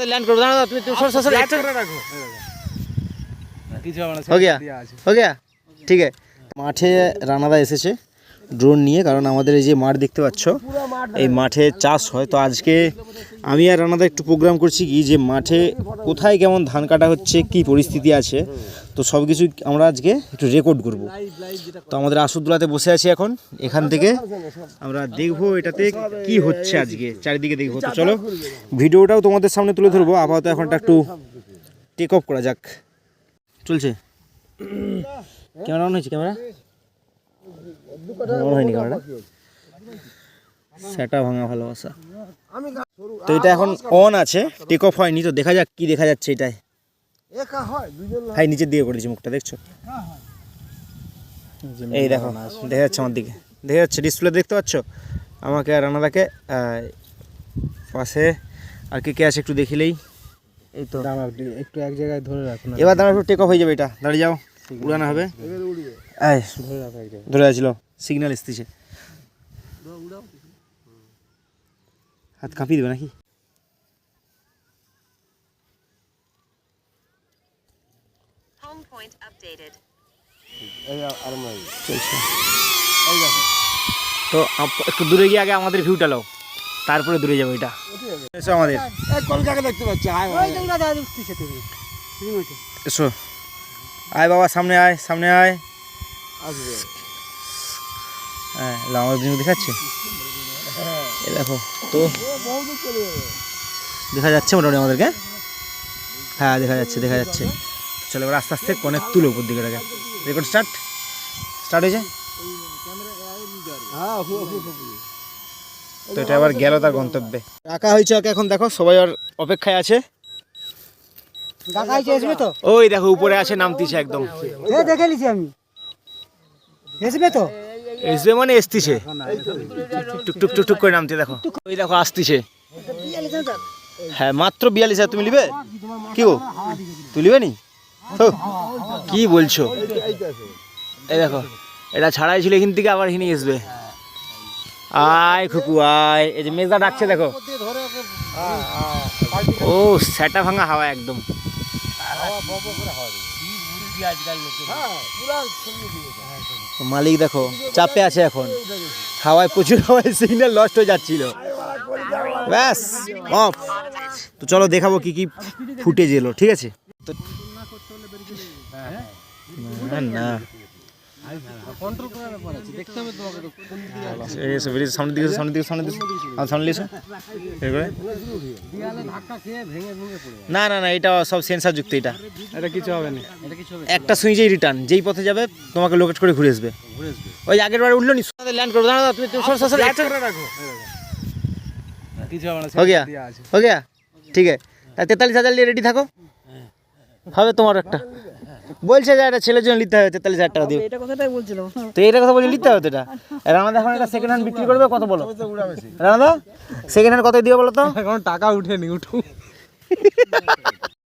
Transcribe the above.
Land करो दाना তুমি তুমি সর সর সর কিছু হবে না हो गया हो गया ঠিক আছে মাঠে রানাদা এসেছে ড্রোন নিয়ে, কারণ আমাদের এই যে মাঠ দেখতে পাচ্ছ, এই মাঠে চাষ হয়। তো আজকে আমি আর রানাদা একটু প্রোগ্রাম করছি কি, যে মাঠে কোথায় কেমন ধান কাটা হচ্ছে, কি পরিস্থিতি আছে, তো সব কিছু আমরা আজকে একটু রেকর্ড করব। তো আমাদের আসুদুলাতে বসে আছি এখন, এখান থেকে আমরা দেখব এটাতে কি হচ্ছে আজকে, চারিদিকে দেখব। তো চলো, ভিডিওটাও তোমাদের সামনে তুলে ধরবো, আপাতত এখনটা একটু টেক অফ করা যাক। চলছে। ক্যামেরা অন হয়েছে, ক্যামেরা? হয়নি ক্যামেরা সেটা ভাঙা ভালোবাসা তো এটা এখন অন আছে টেক অফ হয়নি তো দেখা যাক কি দেখা যাচ্ছে এটাই ভাই নিচের দিকে করে দিয়েছি মুখটা দেখছ? এই দেখো দেখা যাচ্ছে আমার দিকে। দেখা যাচ্ছে ডিসপ্লে দেখতে পাচ্ছ? আমাকে আর রানাদাকে পাশে আর কে কে আছে একটু দেখিলেই। এই তো। একটু এক জায়গায় ধরে রাখুন এবার দাঁড়া একটু টেক অফ হয়ে যাবে এটা। দাঁড়িয়ে যাও। উড়ানো হবে? ধরে আছিল। সিগন্যাল এসতেছে হাত কাঁপিয়ে দেবে নাকি? তো একটু দূরে গিয়ে আগে আমাদের ভিউটা লাও তারপরে দূরে যাব এটা। এসো আমাদের। কলকাতা দেখতে পাচ্ছি এসো। আয় বাবা সামনে আয় সামনে আয়। আসবে। হ্যাঁ লা, জিনিস দেখাচ্ছে? এ দেখো তো দেখা যাচ্ছে মোটামুটি আমাদেরকে। হ্যাঁ দেখা যাচ্ছে দেখা যাচ্ছে। চলো এবার আস্তে আস্তে কনেক তুলো উপর দিকে রাখা রেকর্ড স্টার্ট স্টার্ট হয়েছে? হ্যাঁ তো এটা আবার গেল তার গন্তব্যে। রাখা হয়েছে ওকে এখন দেখো সবাই আর অপেক্ষায় আছে। আসবে তো? ওই দেখো উপরে আছে নামতিছে একদম। এ দেখে নিছি আমি। আসবে তো? এসবে মানে এসতিছে। টুক টুক টুক টুক করে নামতে দেখো। ওই দেখো আসতিছে। হ্যাঁ মাত্র বিয়াল্লিশ হাজার তুমি নিবে? কি গো? তুই নিবে নি? কি বলছো? এই দেখো এটা ছাড়াই ছিল এখান থেকে আবার এখানে আসবে আয় খুকু আয়। এই যে মেজদা ডাকছে দেখো। ও সেটা ভাঙা হাওয়া একদম। মালিক দেখো চাপে আছে এখন। হাওয়ায় প্রচুর হাওয়ায় সিগন্যাল লস্ট হয়ে যাচ্ছিল। ব্যাস অফ তো চলো দেখাবো কি কি ফুটেজ এলো ঠিক আছে? তো না না। হ্যাঁ, সামনের দিকে সামনের দিকে হ্যাঁ, সামনে না না না এটা সব সেন্সার যুক্ত এটা। কিছু হবে না। একটা সুইচেই রিটার্ন যেই পথে যাবে তোমাকে লোকেট করে ঘুরে আসবে। ওই আগের বার উঠল নি ল্যান্ড করবে। দাঁড়া তুমি রাখো। ঠিক আছে। তেতাল্লিশ হাজার রেডি থাকো। হবে তোমার একটা। বলছে যে একটা ছেলের জন্য লিখতে হবে তেতাল্লিশ হাজার টাকা দিয়ে এটা কথাটাই বলছিলাম। তো এটা কথা বলছি লিখতে হবে তো এটা? রানাদা এখন একটা সেকেন্ড হ্যান্ড বিক্রি করবে কত বলো? রানাদা সেকেন্ড হ্যান্ড কত দিও বলো তো? এখন টাকা উঠেনি উঠু